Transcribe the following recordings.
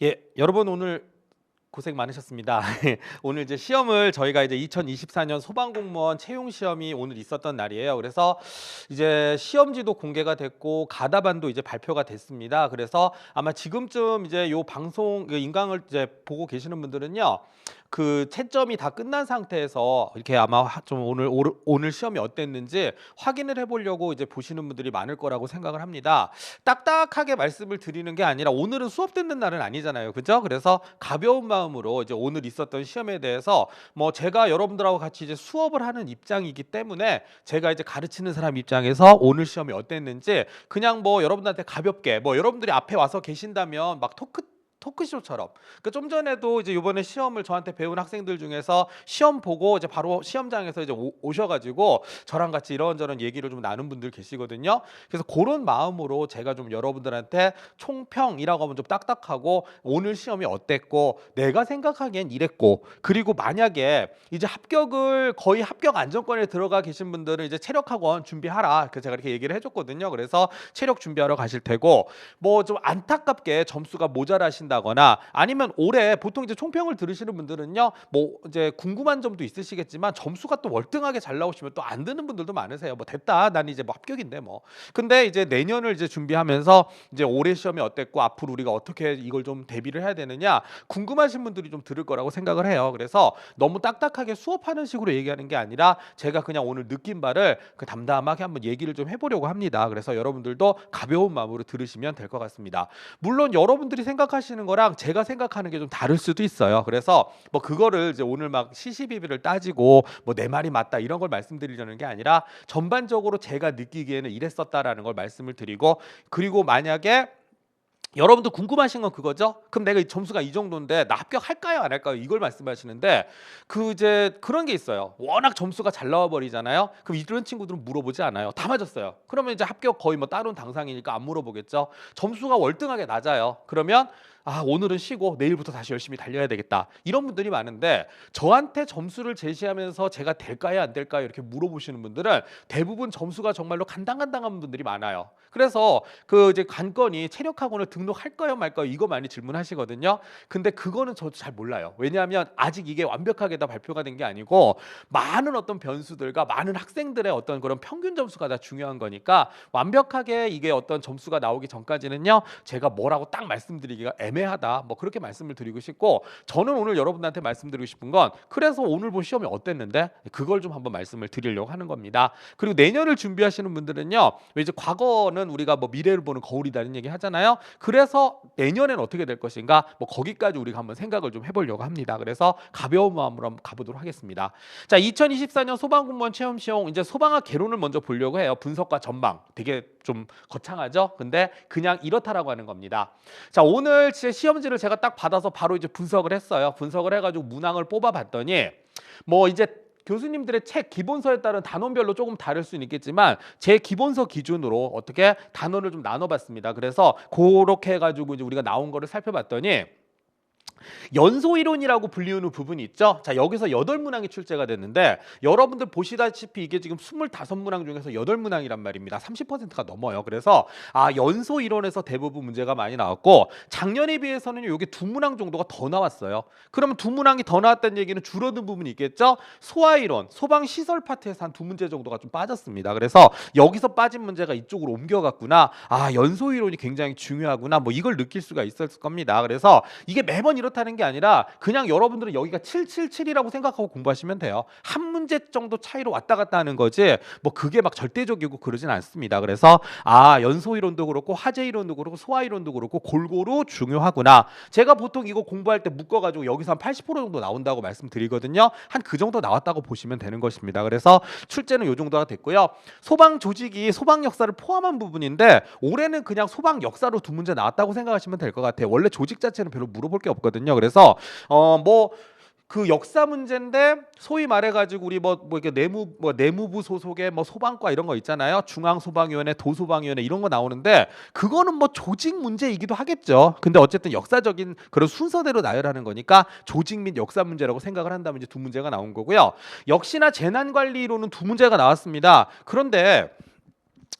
예, 여러분 오늘 고생 많으셨습니다. 오늘 이제 시험을 저희가 이제 2024년 소방공무원 채용 시험이 오늘 있었던 날이에요. 그래서 이제 시험지도 공개가 됐고 가다반도 이제 발표가 됐습니다. 그래서 아마 지금쯤 이제 요 방송 그 인강을 이제 보고 계시는 분들은요. 그 채점이 다 끝난 상태에서 이렇게 아마 하- 좀 오늘 오늘 시험이 어땠는지 확인을 해보려고 이제 보시는 분들이 많을 거라고 생각을 합니다. 딱딱하게 말씀을 드리는 게 아니라 오늘은 수업 듣는 날은 아니잖아요. 그죠? 그래서 가벼운 마음으로 이제 오늘 있었던 시험에 대해서 뭐 제가 여러분들하고 같이 이제 수업을 하는 입장이기 때문에 제가 이제 가르치는 사람 입장에서 오늘 시험이 어땠는지 그냥 뭐 여러분들한테 가볍게 뭐 여러분들이 앞에 와서 계신다면 막 토크 토크쇼처럼 그좀 전에도 이제 이번에 시험을 저한테 배운 학생들 중에서 시험 보고 이제 바로 시험장에서 이제 오, 오셔가지고 저랑 같이 이런저런 얘기를 좀 나눈 분들 계시거든요. 그래서 그런 마음으로 제가 좀 여러분들한테 총평이라고 하면 좀 딱딱하고 오늘 시험이 어땠고 내가 생각하기엔 이랬고 그리고 만약에 이제 합격을 거의 합격 안정권에 들어가 계신 분들은 이제 체력학원 준비하라. 그 제가 이렇게 얘기를 해줬거든요. 그래서 체력 준비하러 가실 테고 뭐 좀 안타깝게 점수가 모자라신다 거나 아니면 올해 보통 이제 총평을 들으시는 분들은요 뭐 이제 궁금한 점도 있으시겠지만 점수가 또 월등하게 잘 나오시면 또 안 드는 분들도 많으세요. 뭐 됐다. 난 이제 뭐 합격인데 뭐. 근데 이제 내년을 이제 준비하면서 이제 올해 시험이 어땠고 앞으로 우리가 어떻게 이걸 좀 대비를 해야 되느냐 궁금하신 분들이 좀 들을 거라고 생각을 해요. 그래서 너무 딱딱하게 수업하는 식으로 얘기하는 게 아니라 제가 그냥 오늘 느낀 바를 그 담담하게 한번 얘기를 좀 해보려고 합니다. 그래서 여러분들도 가벼운 마음으로 들으시면 될 것 같습니다. 물론 여러분들이 생각하시는 거랑 제가 생각하는 게 좀 다를 수도 있어요. 그래서 뭐 그거를 이제 오늘 막 시시비비를 따지고 뭐 내 말이 맞다 이런 걸 말씀드리려는 게 아니라 전반적으로 제가 느끼기에는 이랬었다라는 걸 말씀을 드리고 그리고 만약에 여러분들 궁금하신 건 그거죠? 그럼 내가 이 점수가 이 정도인데 나 합격할까요, 안 할까요? 이걸 말씀하시는데 그 이제 그런 게 있어요. 워낙 점수가 잘 나와 버리잖아요. 그럼 이런 친구들은 물어보지 않아요. 다 맞았어요. 그러면 이제 합격 거의 뭐 따로 당상이니까 안 물어보겠죠. 점수가 월등하게 낮아요. 그러면 아 오늘은 쉬고 내일부터 다시 열심히 달려야 되겠다. 이런 분들이 많은데 저한테 점수를 제시하면서 제가 될까요 안 될까요 이렇게 물어보시는 분들은 대부분 점수가 정말로 간당간당한 분들이 많아요. 그래서 그 이제 관건이 체력학원을 등록할까요 말까요 이거 많이 질문하시거든요. 근데 그거는 저도 잘 몰라요. 왜냐하면 아직 이게 완벽하게 다 발표가 된 게 아니고 많은 어떤 변수들과 많은 학생들의 어떤 그런 평균 점수가 다 중요한 거니까 완벽하게 이게 어떤 점수가 나오기 전까지는요 제가 뭐라고 딱 말씀드리기가 애매 하다. 뭐 그렇게 말씀을 드리고 싶고 저는 오늘 여러분들한테 말씀드리고 싶은 건 그래서 오늘 본 시험이 어땠는데 그걸 좀 한번 말씀을 드리려고 하는 겁니다. 그리고 내년을 준비하시는 분들은요 왜 이제 과거는 우리가 뭐 미래를 보는 거울이다는 얘기 하잖아요. 그래서 내년엔 어떻게 될 것인가? 뭐 거기까지 우리가 한번 생각을 좀 해보려고 합니다. 그래서 가벼운 마음으로 한번 가보도록 하겠습니다. 자 2024년 소방공무원 체험 시험 이제 소방학 개론을 먼저 보려고 해요. 분석과 전망. 되게 좀 거창하죠? 근데 그냥 이렇다라고 하는 겁니다. 자 오늘 제 시험지를 제가 딱 받아서 바로 이제 분석을 했어요 분석을 해가지고 문항을 뽑아봤더니 뭐 이제 교수님들의 책 기본서에 따른 단원별로 조금 다를 수는 있겠지만 제 기본서 기준으로 어떻게 단원을 좀 나눠봤습니다. 그래서 그렇게 해가지고 이제 우리가 나온 거를 살펴봤더니 연소 이론이라고 불리우는 부분이 있죠. 자, 여기서 여덟 문항이 출제가 됐는데 여러분들 보시다시피 이게 지금 25문항 중에서 여덟 문항이란 말입니다. 30%가 넘어요. 그래서 아, 연소 이론에서 대부분 문제가 많이 나왔고 작년에 비해서는 여기 두 문항 정도가 더 나왔어요. 그러면 두 문항이 더 나왔다는 얘기는 줄어든 부분이 있겠죠. 소화 이론, 소방 시설 파트에서 한 두 문제 정도가 좀 빠졌습니다. 그래서 여기서 빠진 문제가 이쪽으로 옮겨 갔구나. 아, 연소 이론이 굉장히 중요하구나. 뭐 이걸 느낄 수가 있었을 겁니다. 그래서 이게 매번 이 렇다는 게 아니라 그냥 여러분들은 여기가 777이라고 생각하고 공부하시면 돼요. 한 문제 정도 차이로 왔다 갔다 하는 거지 뭐 그게 막 절대적이고 그러진 않습니다. 그래서 아 연소 이론도 그렇고 화재 이론도 그렇고 소화 이론도 그렇고 골고루 중요하구나. 제가 보통 이거 공부할 때 묶어가지고 여기서 한 80% 정도 나온다고 말씀드리거든요. 한 그 정도 나왔다고 보시면 되는 것입니다. 그래서 출제는 요 정도가 됐고요. 소방 조직이 소방 역사를 포함한 부분인데 올해는 그냥 소방 역사로 두 문제 나왔다고 생각하시면 될 것 같아요. 원래 조직 자체는 별로 물어볼 게 없거든요. 그래서 어뭐 그 역사 문제인데 소위 말해가지고 우리 뭐, 뭐 이렇게 내무 뭐 내무부 소속의 뭐 소방과 이런 거 있잖아요. 중앙 소방위원회 도소방위원회 이런 거 나오는데 그거는 뭐 조직 문제이기도 하겠죠. 근데 어쨌든 역사적인 그런 순서대로 나열하는 거니까 조직 및 역사 문제라고 생각을 한다면 이제 두 문제가 나온 거고요. 역시나 재난 관리로는 두 문제가 나왔습니다. 그런데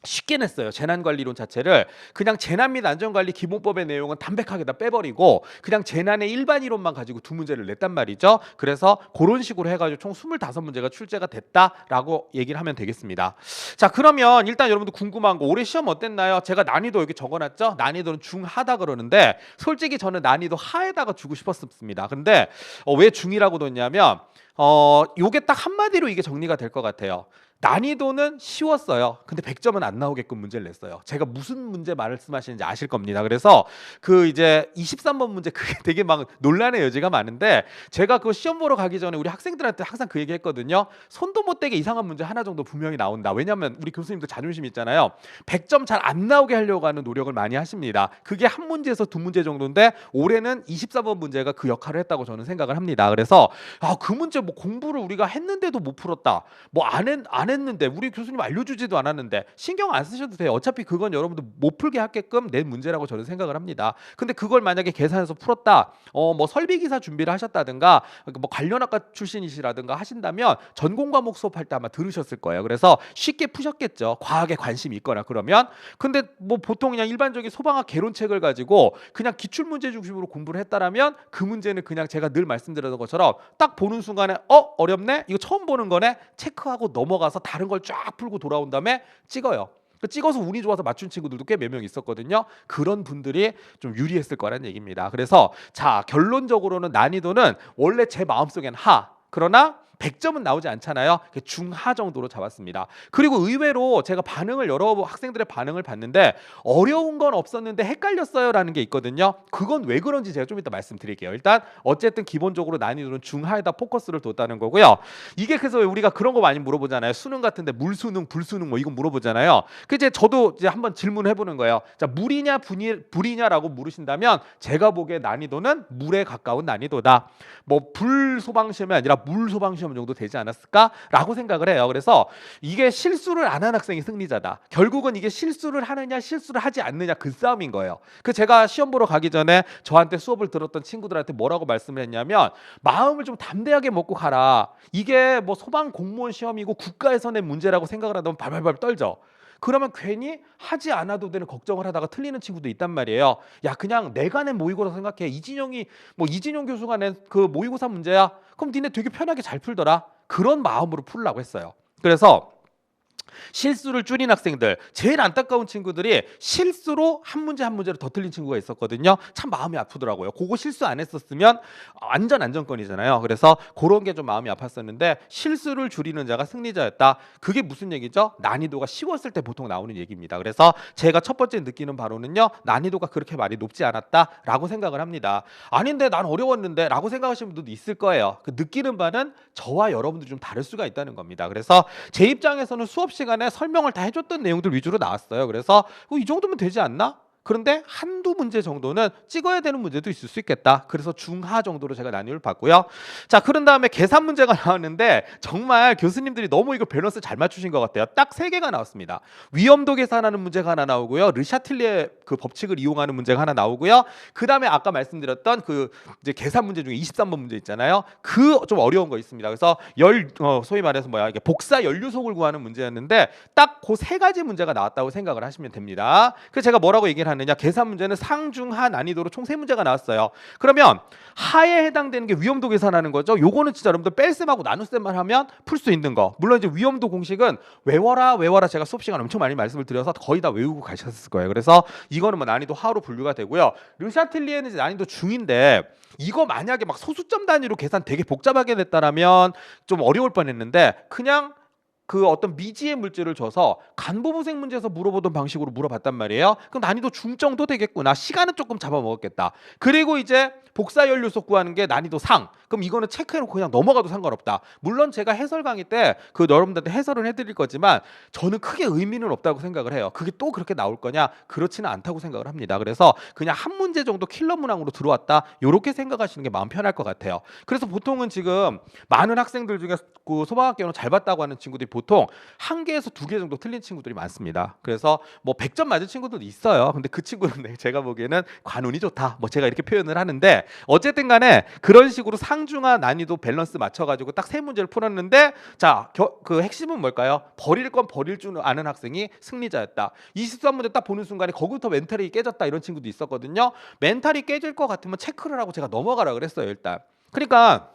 쉽게 냈어요. 재난관리론 자체를 그냥 재난 및 안전관리 기본법의 내용은 담백하게 다 빼버리고 그냥 재난의 일반 이론만 가지고 두 문제를 냈단 말이죠. 그래서 그런 식으로 해가지고 총 25문제가 출제가 됐다라고 얘기를 하면 되겠습니다. 자 그러면 일단 여러분들 궁금한 거 올해 시험 어땠나요? 제가 난이도 여기 적어놨죠. 난이도는 중하다 그러는데 솔직히 저는 난이도 하에다가 주고 싶었습니다. 근데 어, 왜 중이라고 뒀냐면 어 요게 딱 한마디로 이게 정리가 될 것 같아요. 난이도는 쉬웠어요. 근데 100점은 안 나오게끔 문제를 냈어요. 제가 무슨 문제 말씀하시는지 아실 겁니다. 그래서 그 이제 23번 문제 그게 되게 막 논란의 여지가 많은데 제가 그 시험 보러 가기 전에 우리 학생들한테 항상 그 얘기 했거든요. 손도 못 대게 이상한 문제 하나 정도 분명히 나온다. 왜냐면 우리 교수님도 자존심 있잖아요. 100점 잘 안 나오게 하려고 하는 노력을 많이 하십니다. 그게 한 문제에서 두 문제 정도인데 올해는 24번 문제가 그 역할을 했다고 저는 생각을 합니다. 그래서 아, 그 문제 뭐 공부를 우리가 했는데도 못 풀었다. 뭐안 했, 안 했는데 우리 교수님 알려주지도 않았는데 신경 안 쓰셔도 돼요. 어차피 그건 여러분들 못 풀게 하게끔 낸 문제라고 저는 생각을 합니다. 근데 그걸 만약에 계산해서 풀었다. 어 뭐 설비 기사 준비를 하셨다든가 뭐 관련학과 출신이시라든가 하신다면 전공 과목 수업할 때 아마 들으셨을 거예요. 그래서 쉽게 푸셨겠죠. 과학에 관심이 있거나 그러면 근데 뭐 보통 그냥 일반적인 소방학 개론책을 가지고 그냥 기출 문제 중심으로 공부를 했다라면 그 문제는 그냥 제가 늘 말씀드렸던 것처럼 딱 보는 순간에 어 어렵네 이거 처음 보는 거네 체크하고 넘어가서 다른 걸 쫙 풀고 돌아온 다음에 찍어요. 그 찍어서 운이 좋아서 맞춘 친구들도 꽤 몇 명 있었거든요. 그런 분들이 좀 유리했을 거라는 얘기입니다. 그래서 자 결론적으로는 난이도는 원래 제 마음속엔 하 그러나 100점은 나오지 않잖아요. 그 중하 정도로 잡았습니다. 그리고 의외로 제가 반응을 여러 학생들의 반응을 봤는데 어려운 건 없었는데 헷갈렸어요라는 게 있거든요. 그건 왜 그런지 제가 좀 이따 말씀드릴게요. 일단 어쨌든 기본적으로 난이도는 중하에다 포커스를 뒀다는 거고요. 이게 그래서 왜 우리가 그런 거 많이 물어보잖아요. 수능 같은데 물수능, 불수능 뭐 이거 물어보잖아요. 그 이제 저도 이제 한번 질문해 보는 거예요. 자 물이냐 분이, 불이냐라고 물으신다면 제가 보기에 난이도는 물에 가까운 난이도다. 뭐 불 소방 시험이 아니라 물 소방 시험 정도 되지 않았을까라고 생각을 해요. 그래서 이게 실수를 안 한 학생이 승리자다. 결국은 이게 실수를 하느냐 실수를 하지 않느냐 그 싸움인 거예요. 그 제가 시험 보러 가기 전에 저한테 수업을 들었던 친구들한테 뭐라고 말씀을 했냐면 마음을 좀 담대하게 먹고 가라. 이게 뭐 소방 공무원 시험이고 국가에서 낸 문제라고 생각을 한다면 발발발 떨죠. 그러면 괜히 하지 않아도 되는 걱정을 하다가 틀리는 친구도 있단 말이에요. 야 그냥 내가 낸 모의고사 생각해. 이진영이 뭐 이진영 교수가 낸 그 모의고사 문제야. 그럼 니네 되게 편하게 잘 풀더라. 그런 마음으로 풀라고 했어요. 그래서 실수를 줄인 학생들 제일 안타까운 친구들이 실수로 한 문제 한 문제를 더 틀린 친구가 있었거든요. 참 마음이 아프더라고요. 그거 실수 안 했었으면 완전 안정권이잖아요. 그래서 그런 게 좀 마음이 아팠었는데 실수를 줄이는 자가 승리자였다. 그게 무슨 얘기죠? 난이도가 쉬웠을 때 보통 나오는 얘기입니다. 그래서 제가 첫 번째 느끼는 바로는요. 난이도가 그렇게 많이 높지 않았다라고 생각을 합니다. 아닌데 난 어려웠는데 라고 생각하시는 분들도 있을 거예요. 그 느끼는 바는 저와 여러분들이 좀 다를 수가 있다는 겁니다. 그래서 제 입장에서는 수업 시간에 설명을 다 해줬던 내용들 위주로 나왔어요. 그래서 어, 이 정도면 되지 않나? 그런데 한두 문제 정도는 찍어야 되는 문제도 있을 수 있겠다. 그래서 중하 정도로 제가 나뉘를 봤고요. 자, 그런 다음에 계산 문제가 나왔는데 정말 교수님들이 너무 이거 밸런스 잘 맞추신 것 같아요. 딱 세 개가 나왔습니다. 위험도 계산하는 문제가 하나 나오고요. 르샤틀리의 그 법칙을 이용하는 문제가 하나 나오고요. 그 다음에 아까 말씀드렸던 그 이제 계산 문제 중에 23번 문제 있잖아요. 그 좀 어려운 거 있습니다. 그래서 열 어, 소위 말해서 뭐야 이게 복사 연료속을 구하는 문제였는데 딱 그 세 가지 문제가 나왔다고 생각을 하시면 됩니다. 그래서 제가 뭐라고 얘기를 하 느냐 계산 문제는 상중하 난이도로 총 세 문제가 나왔어요. 그러면 하에 해당되는 게 위험도 계산하는 거죠. 요거는 진짜 여러분들 뺄셈하고 나눗셈만 하면 풀 수 있는 거. 물론 이제 위험도 공식은 외워라 외워라 제가 수업 시간 엄청 많이 말씀을 드려서 거의 다 외우고 가셨을 거예요. 그래서 이거는 뭐 난이도 하로 분류가 되고요. 르샤틀리에는 난이도 중인데 이거 만약에 막 소수점 단위로 계산 되게 복잡하게 냈다라면 좀 어려울 뻔했는데 그냥 그 어떤 미지의 물질을 줘서 간부부생 문제에서 물어보던 방식으로 물어봤단 말이에요. 그럼 난이도 중 정도 되겠구나. 시간은 조금 잡아먹었겠다. 그리고 이제 복사 연료속 구하는 게 난이도 상. 그럼 이거는 체크해놓고 그냥 넘어가도 상관없다. 물론 제가 해설 강의 때 그 여러분들한테 해설은 해드릴 거지만 저는 크게 의미는 없다고 생각을 해요. 그게 또 그렇게 나올 거냐? 그렇지는 않다고 생각을 합니다. 그래서 그냥 한 문제 정도 킬러 문항으로 들어왔다. 이렇게 생각하시는 게 마음 편할 것 같아요. 그래서 보통은 지금 많은 학생들 중에 그 소방학교는 잘 봤다고 하는 친구들이 보통 한 개에서 두 개 정도 틀린 친구들이 많습니다. 그래서 뭐 100점 맞은 친구들도 있어요. 근데 그 친구는 네, 제가 보기에는 관운이 좋다. 뭐 제가 이렇게 표현을 하는데 어쨌든 간에 그런 식으로 상중하 난이도 밸런스 맞춰가지고 딱 세 문제를 풀었는데 자, 겨, 그 핵심은 뭘까요? 버릴 건 버릴 줄 아는 학생이 승리자였다. 23문제 딱 보는 순간에 거기부터 멘탈이 깨졌다 이런 친구도 있었거든요. 멘탈이 깨질 것 같으면 체크를 하고 제가 넘어가라 그랬어요, 일단. 그러니까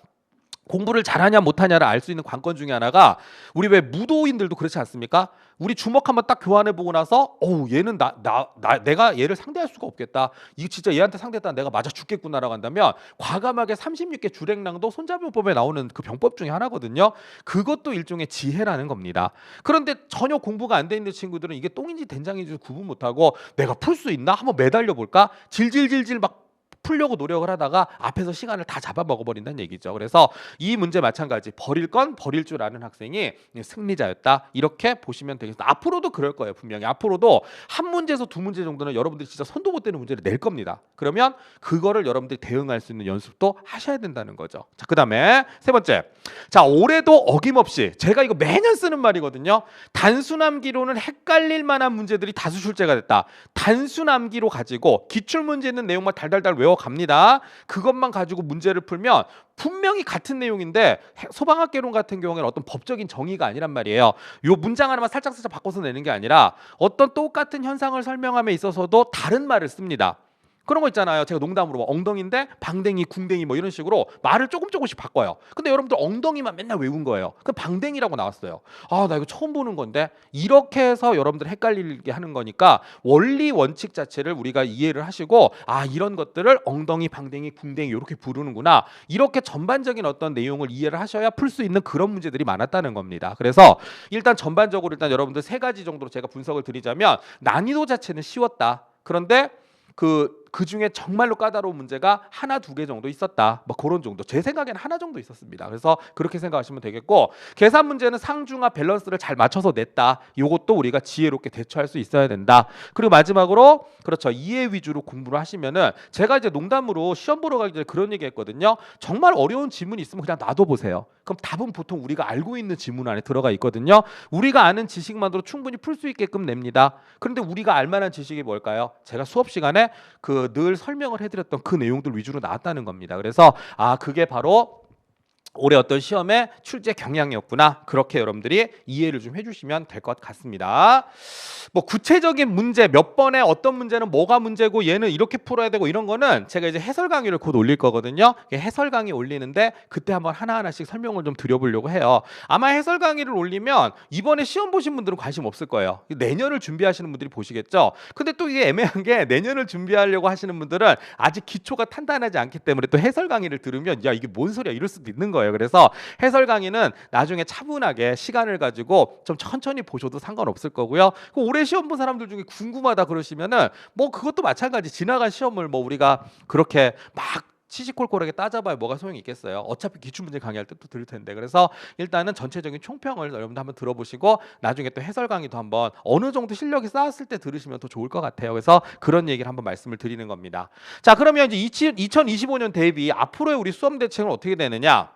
공부를 잘하냐 못하냐를 알 수 있는 관건 중에 하나가 우리 왜 무도인들도 그렇지 않습니까? 우리 주먹 한번 딱 교환해 보고 나서 어우 얘는 나, 나, 나 내가 얘를 상대할 수가 없겠다. 이거 진짜 얘한테 상대했다 내가 맞아 죽겠구나라고 한다면 과감하게 36개 주랭랑도 손잡이법에 나오는 그 병법 중에 하나거든요. 그것도 일종의 지혜라는 겁니다. 그런데 전혀 공부가 안 돼 있는 친구들은 이게 똥인지 된장인지 구분 못하고 내가 풀 수 있나 한번 매달려 볼까 질질질질 막 풀려고 노력을 하다가 앞에서 시간을 다 잡아먹어 버린다는 얘기죠. 그래서 이 문제 마찬가지 버릴 건 버릴 줄 아는 학생이 승리자였다. 이렇게 보시면 되겠습니다. 앞으로도 그럴 거예요. 분명히 앞으로도 한 문제에서 두 문제 정도는 여러분들이 진짜 손도 못 대는 문제를 낼 겁니다. 그러면 그거를 여러분들이 대응할 수 있는 연습도 하셔야 된다는 거죠. 자, 그다음에 세 번째. 자, 올해도 어김없이 제가 이거 매년 쓰는 말이거든요. 단순함기로는 헷갈릴 만한 문제들이 다수 출제가 됐다. 단순함기로 가지고 기출 문제 있는 내용만 달달달 외워 갑니다. 그것만 가지고 문제를 풀면 분명히 같은 내용인데 해- 소방학개론 같은 경우에는 어떤 법적인 정의가 아니란 말이에요. 요 문장 하나만 살짝 살짝 바꿔서 내는 게 아니라 어떤 똑같은 현상을 설명함에 있어서도 다른 말을 씁니다. 그런 거 있잖아요. 제가 농담으로 뭐 엉덩인데 방댕이, 궁댕이 뭐 이런 식으로 말을 조금 조금씩 바꿔요. 근데 여러분들 엉덩이만 맨날 외운 거예요. 그 방댕이라고 나왔어요. 아, 나 이거 처음 보는 건데 이렇게 해서 여러분들 헷갈리게 하는 거니까 원리 원칙 자체를 우리가 이해를 하시고 아, 이런 것들을 엉덩이, 방댕이, 궁댕이 이렇게 부르는구나. 이렇게 전반적인 어떤 내용을 이해를 하셔야 풀 수 있는 그런 문제들이 많았다는 겁니다. 그래서 일단 전반적으로 일단 여러분들 세 가지 정도로 제가 분석을 드리자면 난이도 자체는 쉬웠다. 그런데 그, 그 중에 정말로 까다로운 문제가 하나 두 개 정도 있었다. 뭐 그런 정도. 제 생각에는 하나 정도 있었습니다. 그래서 그렇게 생각하시면 되겠고 계산 문제는 상중하 밸런스를 잘 맞춰서 냈다. 요것도 우리가 지혜롭게 대처할 수 있어야 된다. 그리고 마지막으로 그렇죠. 이해 위주로 공부를 하시면은 제가 이제 농담으로 시험 보러 가기 전에 그런 얘기 했거든요. 정말 어려운 지문이 있으면 그냥 놔둬 보세요. 그럼 답은 보통 우리가 알고 있는 지문 안에 들어가 있거든요. 우리가 아는 지식만으로 충분히 풀 수 있게끔 냅니다. 그런데 우리가 알 만한 지식이 뭘까요? 제가 수업 시간에 그 늘 설명을 해드렸던 그 내용들 위주로 나왔다는 겁니다. 그래서 아 그게 바로 올해 어떤 시험의 출제 경향이었구나. 그렇게 여러분들이 이해를 좀 해주시면 될 것 같습니다. 뭐 구체적인 문제 몇 번에 어떤 문제는 뭐가 문제고 얘는 이렇게 풀어야 되고 이런 거는 제가 이제 해설 강의를 곧 올릴 거거든요. 해설 강의 올리는데 그때 한번 하나 하나씩 설명을 좀 드려보려고 해요. 아마 해설 강의를 올리면 이번에 시험 보신 분들은 관심 없을 거예요. 내년을 준비하시는 분들이 보시겠죠. 근데 또 이게 애매한 게 내년을 준비하려고 하시는 분들은 아직 기초가 탄탄하지 않기 때문에 또 해설 강의를 들으면 야 이게 뭔 소리야 이럴 수도 있는 거예요. 그래서 해설 강의는 나중에 차분하게 시간을 가지고 좀 천천히 보셔도 상관없을 거고요. 그 올해 시험 본 사람들 중에 궁금하다 그러시면은 뭐 그것도 마찬가지 지나간 시험을 뭐 우리가 그렇게 막 시시콜콜하게 따져봐야 뭐가 소용이 있겠어요. 어차피 기출문제 강의할 때 또 들을 텐데. 그래서 일단은 전체적인 총평을 여러분들 한번 들어보시고 나중에 또 해설 강의도 한번 어느 정도 실력이 쌓았을 때 들으시면 더 좋을 것 같아요. 그래서 그런 얘기를 한번 말씀을 드리는 겁니다. 자, 그러면 이제 2025년 대비 앞으로의 우리 수험 대책은 어떻게 되느냐?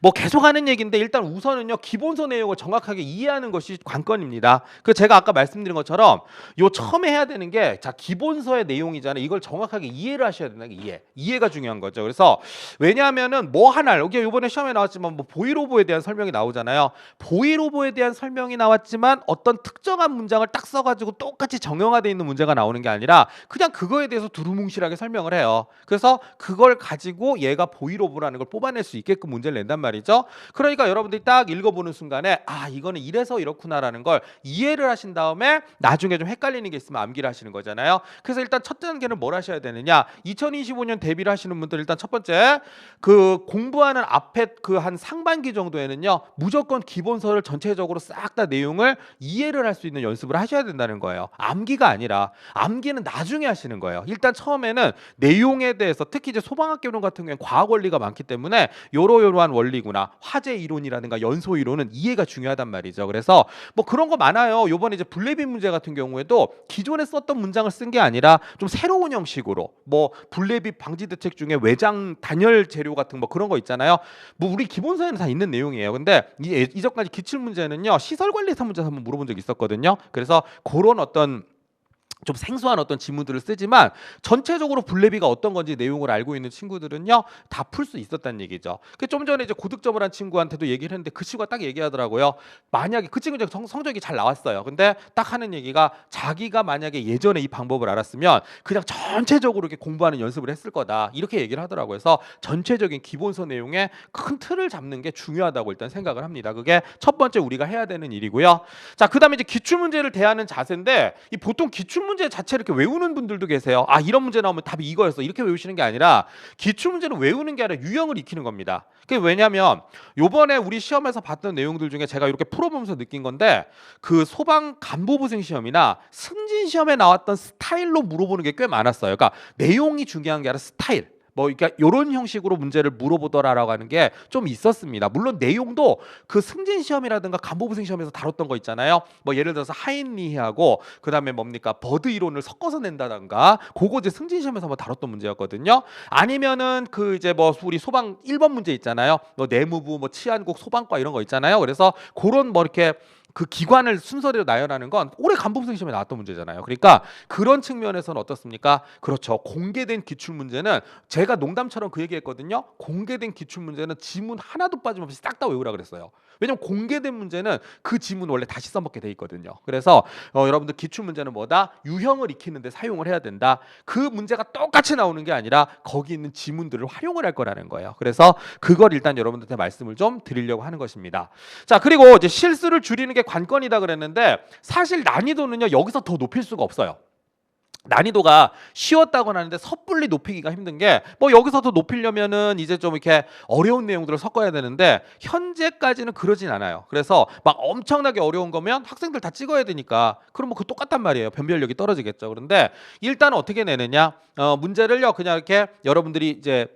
뭐 계속 하는 얘기인데 일단 우선은요 기본서 내용을 정확하게 이해하는 것이 관건입니다. 그 제가 아까 말씀드린 것처럼 요 처음에 해야 되는 게 자 기본서의 내용이잖아요. 이걸 정확하게 이해를 하셔야 된다. 이해 이해가 중요한 거죠. 그래서 왜냐하면은 뭐 하나를 여기 이번에 시험에 나왔지만 뭐 보이로보에 대한 설명이 나오잖아요. 보이로보에 대한 설명이 나왔지만 어떤 특정한 문장을 딱 써가지고 똑같이 정형화되어 있는 문제가 나오는 게 아니라 그냥 그거에 대해서 두루뭉실하게 설명을 해요. 그래서 그걸 가지고 얘가 보이로보라는 걸 뽑아낼 수 있게끔 문제를 낸단 말이죠. 그러니까 여러분들이 딱 읽어보는 순간에 아 이거는 이래서 이렇구나라는 걸 이해를 하신 다음에 나중에 좀 헷갈리는 게 있으면 암기를 하시는 거잖아요. 그래서 일단 첫 단계는 뭘 하셔야 되느냐? 2025년 대비를 하시는 분들 일단 첫 번째 그 공부하는 앞에 그 한 상반기 정도에는요 무조건 기본서를 전체적으로 싹 다 내용을 이해를 할 수 있는 연습을 하셔야 된다는 거예요. 암기가 아니라 암기는 나중에 하시는 거예요. 일단 처음에는 내용에 대해서 특히 이제 소방학개론 같은 경우에 과학 원리가 많기 때문에 요러요러한 원리 구나 화재 이론이라든가 연소 이론은 이해가 중요하단 말이죠. 그래서 뭐 그런 거 많아요. 요번에 이제 분레빗 문제 같은 경우에도 기존에 썼던 문장을 쓴 게 아니라 좀 새로운 형식으로 뭐 분레빗 방지 대책 중에 외장 단열 재료 같은 뭐 그런 거 있잖아요. 뭐 우리 기본서에는 다 있는 내용이에요. 근데 이 이전까지 기출 문제는요 시설 관리사 문제에서 한번 물어본 적이 있었거든요. 그래서 그런 어떤 좀 생소한 어떤 지문들을 쓰지만 전체적으로 블레비가 어떤 건지 내용을 알고 있는 친구들은요 다 풀 수 있었다는 얘기죠. 그좀 전에 이제 고득점을 한 친구한테도 얘기를 했는데 그 친구가 딱 얘기하더라고요. 만약에 그 친구 성, 성적이 잘 나왔어요. 근데 딱 하는 얘기가 자기가 만약에 예전에 이 방법을 알았으면 그냥 전체적으로 이렇게 공부하는 연습을 했을 거다 이렇게 얘기를 하더라고요. 그래서 전체적인 기본서 내용의 큰 틀을 잡는 게 중요하다고 일단 생각을 합니다. 그게 첫 번째 우리가 해야 되는 일이고요. 자, 그다음에 이제 기출 문제를 대하는 자세인데 이 보통 기출 문제 자체를 이렇게 외우는 분들도 계세요. 아, 이런 문제 나오면 답이 이거였어. 이렇게 외우시는 게 아니라 기출 문제는 외우는 게 아니라 유형을 익히는 겁니다. 그게 왜냐면 요번에 우리 시험에서 봤던 내용들 중에 제가 이렇게 풀어보면서 느낀 건데 그 소방 간부부생 시험이나 승진 시험에 나왔던 스타일로 물어보는 게 꽤 많았어요. 그러니까 내용이 중요한 게 아니라 스타일. 뭐 그러니까 이런 형식으로 문제를 물어보더라라고 하는 게 좀 있었습니다. 물론 내용도 그 승진 시험이라든가 간부부생 시험에서 다뤘던 거 있잖아요. 뭐 예를 들어서 하인리히하고 그다음에 뭡니까 버드 이론을 섞어서 낸다던가 그거 이제 승진 시험에서 한번 다뤘던 문제였거든요. 아니면은 그 이제 뭐 우리 소방 1번 문제 있잖아요. 뭐 내무부 뭐 치안국 소방과 이런 거 있잖아요. 그래서 그런 뭐 이렇게 그 기관을 순서대로 나열하는 건 올해 간부부생 시험에 나왔던 문제잖아요. 그러니까 그런 측면에서는 어떻습니까? 그렇죠. 공개된 기출 문제는 제가 농담처럼 그 얘기했거든요. 공개된 기출 문제는 지문 하나도 빠짐없이 싹 다 외우라 그랬어요. 왜냐면 공개된 문제는 그 지문 원래 다시 써먹게 돼 있거든요. 그래서 어, 여러분들 기출 문제는 뭐다? 유형을 익히는데 사용을 해야 된다. 그 문제가 똑같이 나오는 게 아니라 거기 있는 지문들을 활용을 할 거라는 거예요. 그래서 그걸 일단 여러분들한테 말씀을 좀 드리려고 하는 것입니다. 자 그리고 이제 실수를 줄이는 게 관건이다 그랬는데 사실 난이도는요 여기서 더 높일 수가 없어요. 난이도가 쉬웠다고 하는데 섣불리 높이기가 힘든 게 뭐 여기서 더 높이려면은 이제 좀 이렇게 어려운 내용들을 섞어야 되는데 현재까지는 그러진 않아요. 그래서 막 엄청나게 어려운 거면 학생들 다 찍어야 되니까 그럼 뭐그 똑같단 말이에요. 변별력이 떨어지겠죠. 그런데 일단 어떻게 내느냐? 어, 문제를요 그냥 이렇게 여러분들이 이제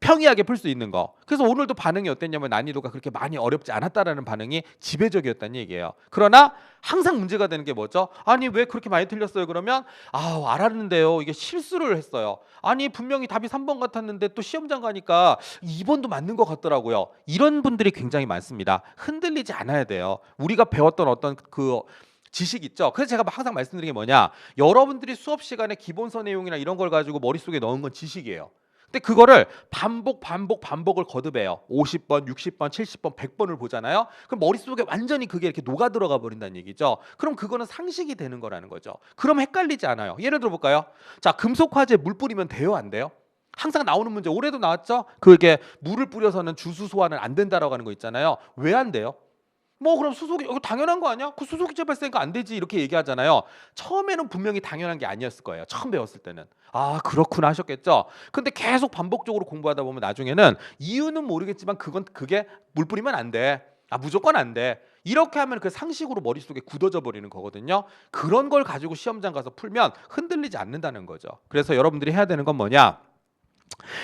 평이하게 풀 수 있는 거. 그래서 오늘도 반응이 어땠냐면 난이도가 그렇게 많이 어렵지 않았다라는 반응이 지배적이었다는 얘기예요. 그러나 항상 문제가 되는 게 뭐죠? 아니 왜 그렇게 많이 틀렸어요? 그러면 아 알았는데요. 이게 실수를 했어요. 아니 분명히 답이 3번 같았는데 또 시험장 가니까 2번도 맞는 것 같더라고요. 이런 분들이 굉장히 많습니다. 흔들리지 않아야 돼요. 우리가 배웠던 어떤 그 지식 있죠. 그래서 제가 항상 말씀드리는 게 뭐냐? 여러분들이 수업 시간에 기본서 내용이나 이런 걸 가지고 머릿속에 넣은 건 지식이에요. 근데 그거를 반복 반복 반복을 거듭해요. 50번, 60번, 70번, 100번을 보잖아요. 그럼 머릿속에 완전히 그게 이렇게 녹아 들어가 버린다는 얘기죠. 그럼 그거는 상식이 되는 거라는 거죠. 그럼 헷갈리지 않아요. 예를 들어 볼까요? 자, 금속 화재 물 뿌리면 돼요, 안 돼요? 항상 나오는 문제 올해도 나왔죠. 그게 물을 뿌려서는 주수 소환은 안 된다라고 하는 거 있잖아요. 왜 안 돼요? 뭐 그럼 수소기 이거 당연한 거 아니야? 그 수소기체 발생가 안 되지 이렇게 얘기하잖아요. 처음에는 분명히 당연한 게 아니었을 거예요. 처음 배웠을 때는 아 그렇구나 하셨겠죠. 근데 계속 반복적으로 공부하다 보면 나중에는 이유는 모르겠지만 그건 그게 물 뿌리면 안 돼. 아 무조건 안 돼. 이렇게 하면 그 상식으로 머릿속에 굳어져 버리는 거거든요. 그런 걸 가지고 시험장 가서 풀면 흔들리지 않는다는 거죠. 그래서 여러분들이 해야 되는 건 뭐냐?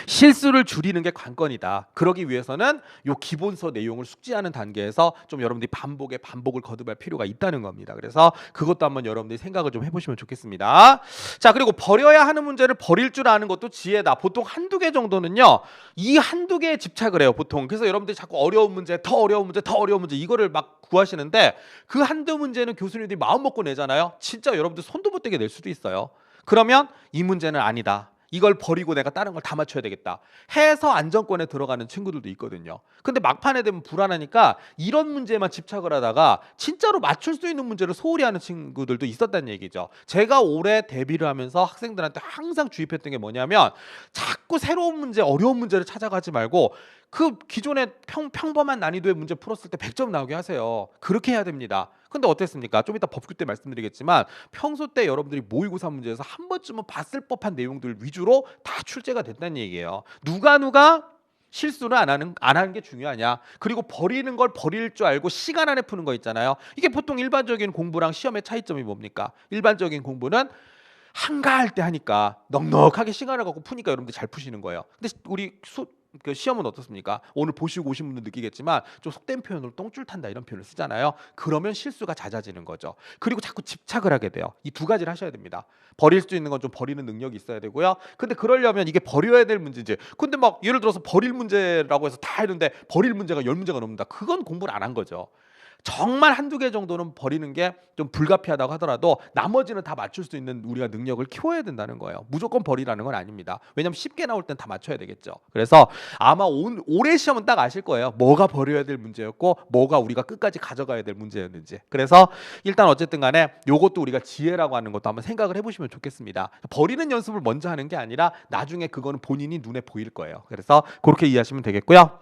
실수를 줄이는 게 관건이다. 그러기 위해서는 요 기본서 내용을 숙지하는 단계에서 좀 여러분들이 반복에 반복을 거듭할 필요가 있다는 겁니다. 그래서 그것도 한번 여러분들이 생각을 좀 해보시면 좋겠습니다. 자 그리고 버려야 하는 문제를 버릴 줄 아는 것도 지혜다. 보통 한두 개 정도는요. 이 한두 개에 집착을 해요. 보통. 그래서 여러분들이 자꾸 어려운 문제, 더 어려운 문제, 더 어려운 문제 이거를 막 구하시는데 그 한두 문제는 교수님들이 마음 먹고 내잖아요. 진짜 여러분들 손도 못 대게 낼 수도 있어요. 그러면 이 문제는 아니다. 이걸 버리고 내가 다른 걸 다 맞춰야 되겠다. 해서 안정권에 들어가는 친구들도 있거든요. 근데 막판에 되면 불안하니까 이런 문제만 집착을 하다가 진짜로 맞출 수 있는 문제를 소홀히 하는 친구들도 있었다는 얘기죠. 제가 올해 데뷔를 하면서 학생들한테 항상 주입했던 게 뭐냐면 자꾸 새로운 문제, 어려운 문제를 찾아가지 말고 그 기존의 평, 평범한 난이도의 문제 풀었을 때 100점 나오게 하세요. 그렇게 해야 됩니다. 근데 어땠습니까? 좀 이따 법규 때 말씀드리겠지만 평소 때 여러분들이 모의고사 문제에서 한 번쯤은 봤을 법한 내용들 위주로 다 출제가 됐다는 얘기예요. 누가 누가 실수를 안 하는 안 하는 게 중요하냐? 그리고 버리는 걸 버릴 줄 알고 시간 안에 푸는 거 있잖아요. 이게 보통 일반적인 공부랑 시험의 차이점이 뭡니까? 일반적인 공부는 한가할 때 하니까 넉넉하게 시간을 갖고 푸니까 여러분들 잘 푸시는 거예요. 근데 우리 수, 그 시험은 어떻습니까? 오늘 보시고 오신 분들 느끼겠지만 좀 속된 표현으로 똥줄 탄다 이런 표현을 쓰잖아요. 그러면 실수가 잦아지는 거죠. 그리고 자꾸 집착을 하게 돼요. 이 두 가지를 하셔야 됩니다. 버릴 수 있는 건 좀 버리는 능력이 있어야 되고요. 근데 그러려면 이게 버려야 될 문제인지. 근데 막 예를 들어서 버릴 문제라고 해서 다 했는데 버릴 문제가 열 문제가 넘는다. 그건 공부를 안 한 거죠. 정말 한두 개 정도는 버리는 게 좀 불가피하다고 하더라도 나머지는 다 맞출 수 있는 우리가 능력을 키워야 된다는 거예요. 무조건 버리라는 건 아닙니다. 왜냐하면 쉽게 나올 땐 다 맞춰야 되겠죠. 그래서 아마 온, 올해 시험은 딱 아실 거예요. 뭐가 버려야 될 문제였고 뭐가 우리가 끝까지 가져가야 될 문제였는지. 그래서 일단 어쨌든 간에 요것도 우리가 지혜라고 하는 것도 한번 생각을 해보시면 좋겠습니다. 버리는 연습을 먼저 하는 게 아니라 나중에 그거는 본인이 눈에 보일 거예요. 그래서 그렇게 이해하시면 되겠고요.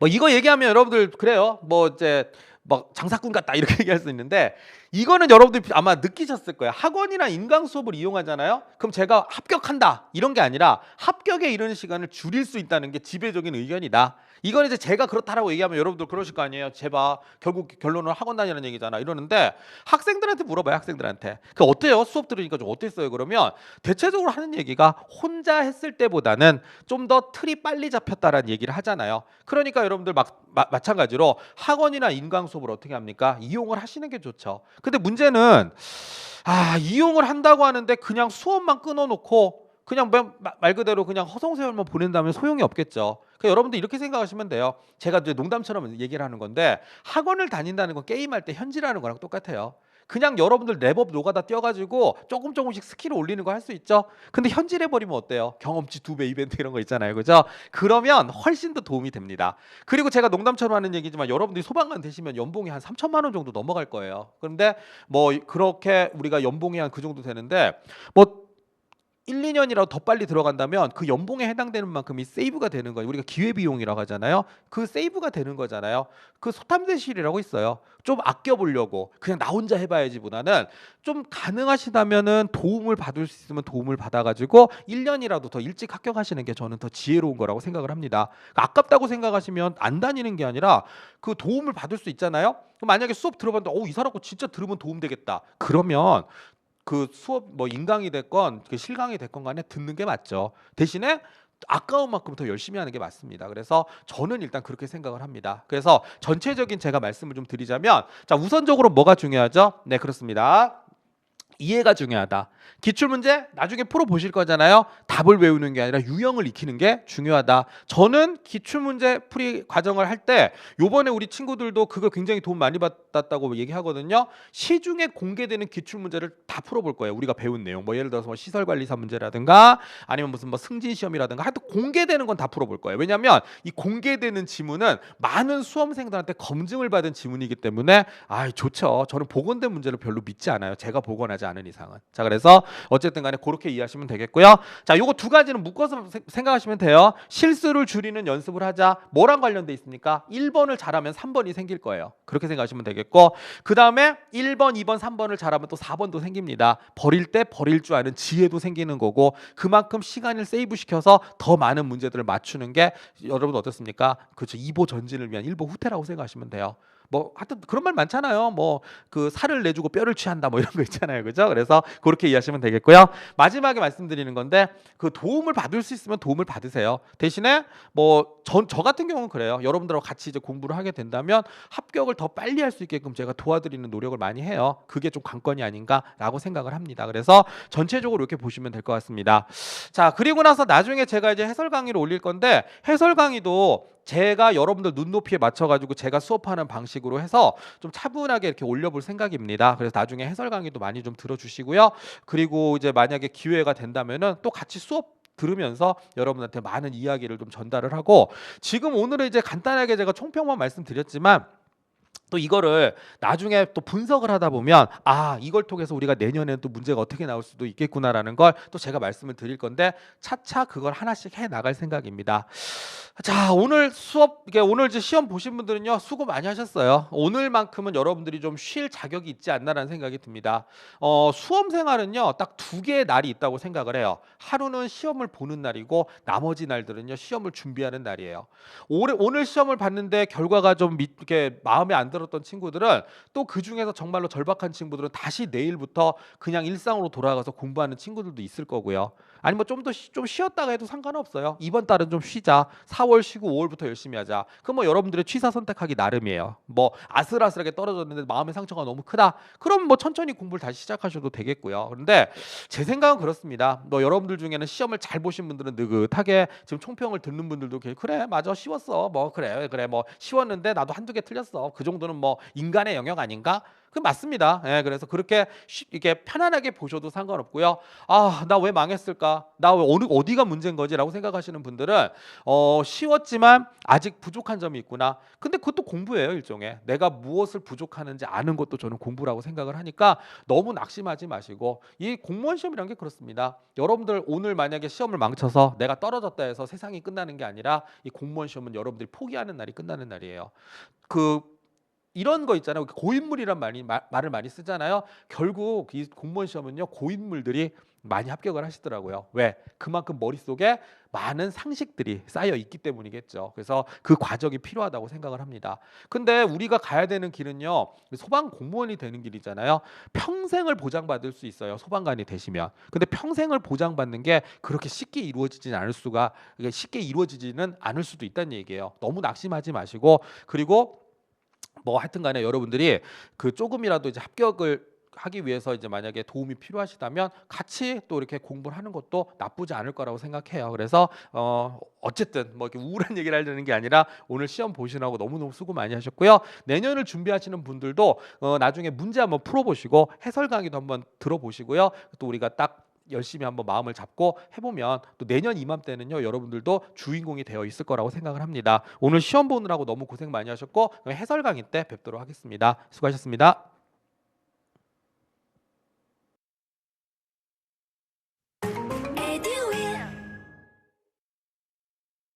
뭐 이거 얘기하면 여러분들 그래요. 뭐 이제 막 장사꾼 같다 이렇게 얘기할 수 있는데 이거는 여러분들이 아마 느끼셨을 거예요. 학원이나 인강 수업을 이용하잖아요. 그럼 제가 합격한다 이런 게 아니라 합격에 이르는 시간을 줄일 수 있다는 게 지배적인 의견이다. 이건 이제 제가 그렇다라고 얘기하면 여러분들 그러실 거 아니에요. 제발 결국 결론은 학원 다니는 얘기잖아. 이러는데 학생들한테 물어봐요. 학생들한테. 그 어때요? 수업 들으니까 좀 어땠어요? 그러면 대체적으로 하는 얘기가 혼자 했을 때보다는 좀 더 틀이 빨리 잡혔다라는 얘기를 하잖아요. 그러니까 여러분들 막 마, 마찬가지로 학원이나 인강 수업을 어떻게 합니까? 이용을 하시는 게 좋죠. 근데 문제는 아 이용을 한다고 하는데 그냥 수업만 끊어놓고 그냥 말- 말 그대로 그냥 허송세월만 보낸다면 소용이 없겠죠. 그러니까 여러분들 이렇게 생각하시면 돼요. 제가 이제 농담처럼 얘기를 하는 건데 학원을 다닌다는 건 게임할 때 현질하는 거랑 똑같아요. 그냥 여러분들 랩업 노가다 뛰어가지고 조금 조금씩 스킬을 올리는 거 할 수 있죠. 근데 현질 해 버리면 어때요? 경험치 두 배 이벤트 이런 거 있잖아요, 그죠? 그러면 훨씬 더 도움이 됩니다. 그리고 제가 농담처럼 하는 얘기지만 여러분들이 소방관 되시면 연봉이 한 3천만 원 정도 넘어갈 거예요. 그런데 뭐 그렇게 우리가 연봉이 한 그 정도 되는데 뭐 1, 2년이라도 더 빨리 들어간다면 그 연봉에 해당되는 만큼이 세이브가 되는 거예요. 우리가 기회 비용이라고 하잖아요. 그 세이브가 되는 거잖아요. 그 소탐대실이라고 있어요. 좀 아껴 보려고 그냥 나 혼자 해봐야지 보다는 좀 가능하시다면은 도움을 받을 수 있으면 도움을 받아가지고 1년이라도 더 일찍 합격하시는 게 저는 더 지혜로운 거라고 생각을 합니다. 그러니까 아깝다고 생각하시면 안 다니는 게 아니라 그 도움을 받을 수 있잖아요. 만약에 수업 들어봤는데 어, 이 사람 거 진짜 들으면 도움 되겠다. 그러면 그 수업 뭐 인강이 됐건 그 실강이 됐건 간에 듣는 게 맞죠. 대신에 아까운 만큼 더 열심히 하는 게 맞습니다. 그래서 저는 일단 그렇게 생각을 합니다. 그래서 전체적인 제가 말씀을 좀 드리자면 자 우선적으로 뭐가 중요하죠? 네 그렇습니다. 이해가 중요하다. 기출 문제 나중에 풀어 보실 거잖아요. 답을 외우는 게 아니라 유형을 익히는 게 중요하다. 저는 기출 문제 풀이 과정을 할 때 요번에 우리 친구들도 그거 굉장히 도움 많이 받았다고 얘기하거든요. 시중에 공개되는 기출 문제를 다 풀어 볼 거예요. 우리가 배운 내용. 뭐 예를 들어서 뭐 시설 관리사 문제라든가 아니면 무슨 뭐 승진 시험이라든가 하여튼 공개되는 건 다 풀어 볼 거예요. 왜냐면 이 공개되는 지문은 많은 수험생들한테 검증을 받은 지문이기 때문에 아, 좋죠. 저는 복원된 문제를 별로 믿지 않아요. 제가 복원하지 않은 이상은. 자, 그래서 어쨌든 간에 그렇게 이해하시면 되겠고요. 자, 요거 두 가지는 묶어서 세- 생각하시면 돼요. 실수를 줄이는 연습을 하자. 뭐랑 관련돼 있습니까? 1번을 잘하면 3번이 생길 거예요. 그렇게 생각하시면 되겠고 그다음에 1번, 2번, 3번을 잘하면 또 4번도 생깁니다. 버릴 때 버릴 줄 아는 지혜도 생기는 거고 그만큼 시간을 세이브 시켜서 더 많은 문제들을 맞추는 게 여러분 어떻습니까? 그렇죠. 2보 전진을 위한 1보 후퇴라고 생각하시면 돼요. 뭐 하여튼 그런 말 많잖아요. 뭐 그 살을 내주고 뼈를 취한다 뭐 이런 거 있잖아요. 그죠? 그래서 그렇게 이해하시면 되겠고요. 마지막에 말씀드리는 건데 그 도움을 받을 수 있으면 도움을 받으세요. 대신에 뭐 전 저 같은 경우는 그래요. 여러분들하고 같이 이제 공부를 하게 된다면 합격을 더 빨리 할 수 있게끔 제가 도와드리는 노력을 많이 해요. 그게 좀 관건이 아닌가라고 생각을 합니다. 그래서 전체적으로 이렇게 보시면 될 것 같습니다. 자, 그리고 나서 나중에 제가 이제 해설 강의를 올릴 건데 해설 강의도 제가 여러분들 눈높이에 맞춰가지고 제가 수업하는 방식으로 해서 좀 차분하게 이렇게 올려볼 생각입니다. 그래서 나중에 해설 강의도 많이 좀 들어주시고요. 그리고 이제 만약에 기회가 된다면은 또 같이 수업 들으면서 여러분한테 많은 이야기를 좀 전달을 하고 지금 오늘은 이제 간단하게 제가 총평만 말씀드렸지만 또 이거를 나중에 또 분석을 하다 보면 아 이걸 통해서 우리가 내년에는 또 문제가 어떻게 나올 수도 있겠구나라는 걸 또 제가 말씀을 드릴 건데 차차 그걸 하나씩 해 나갈 생각입니다. 자 오늘 수업 이게 오늘 이제 시험 보신 분들은요 수고 많이 하셨어요. 오늘만큼은 여러분들이 좀 쉴 자격이 있지 않나라는 생각이 듭니다. 어, 수험 생활은요 딱 두 개의 날이 있다고 생각을 해요. 하루는 시험을 보는 날이고 나머지 날들은요 시험을 준비하는 날이에요. 올해 오늘 시험을 봤는데 결과가 좀 미, 이렇게 마음에 안 들었던 친구들은 또 그 중에서 정말로 절박한 친구들은 다시 내일부터 그냥 일상으로 돌아가서 공부하는 친구들도 있을 거고요. 아니 뭐좀더 좀 쉬었다가 해도 상관없어요. 이번 달은 좀 쉬자. 4월 쉬고 5월부터 열심히 하자. 그럼 뭐 여러분들의 취사 선택하기 나름이에요. 뭐 아슬아슬하게 떨어졌는데 마음의 상처가 너무 크다. 그럼 뭐 천천히 공부를 다시 시작하셔도 되겠고요. 그런데 제 생각은 그렇습니다. 뭐 여러분들 중에는 시험을 잘 보신 분들은 느긋하게 지금 총평을 듣는 분들도 계- 그래 맞아 쉬웠어. 뭐 그래 그래 뭐 쉬웠는데 나도 한두 개 틀렸어. 그 정도 정도는 뭐 인간의 영역 아닌가? 그 맞습니다. 예, 그래서 그렇게 쉽- 이렇게 편안하게 보셔도 상관없고요. 아, 나 왜 망했을까? 나 왜 어느 어디가 문제인 거지라고 생각하시는 분들은 어, 쉬웠지만 아직 부족한 점이 있구나. 근데 그것도 공부예요, 일종의. 내가 무엇을 부족하는지 아는 것도 저는 공부라고 생각을 하니까 너무 낙심하지 마시고 이 공무원 시험이란 게 그렇습니다. 여러분들 오늘 만약에 시험을 망쳐서 내가 떨어졌다 해서 세상이 끝나는 게 아니라 이 공무원 시험은 여러분들이 포기하는 날이 끝나는 날이에요. 그 이런 거 있잖아요. 고인물이란 말이 마- 말을 많이 쓰잖아요. 결국 이 공무원 시험은요 고인물들이 많이 합격을 하시더라고요. 왜? 그만큼 머릿속에 많은 상식들이 쌓여 있기 때문이겠죠. 그래서 그 과정이 필요하다고 생각을 합니다. 근데 우리가 가야 되는 길은요. 소방 공무원이 되는 길이잖아요. 평생을 보장받을 수 있어요. 소방관이 되시면. 근데 평생을 보장받는 게 그렇게 쉽게 이루어지지는 않을 수가 쉽게 이루어지지는 않을 수도 있다는 얘기예요. 너무 낙심하지 마시고 그리고 뭐 하여튼 간에 여러분들이 그 조금이라도 이제 합격을 하기 위해서 이제 만약에 도움이 필요하시다면 같이 또 이렇게 공부를 하는 것도 나쁘지 않을 거라고 생각해요. 그래서 어 어쨌든 뭐 이렇게 우울한 얘기를 하려는 게 아니라 오늘 시험 보시느라고 너무너무 수고 많이 하셨고요. 내년을 준비하시는 분들도 어 나중에 문제 한번 풀어 보시고 해설 강의도 한번 들어 보시고요. 또 우리가 딱 열심히 한번 마음을 잡고 해보면 또 내년 이맘때는요 여러분들도 주인공이 되어 있을 거라고 생각을 합니다. 오늘 시험 보느라고 너무 고생 많이 하셨고 해설 강의 때 뵙도록 하겠습니다. 수고하셨습니다.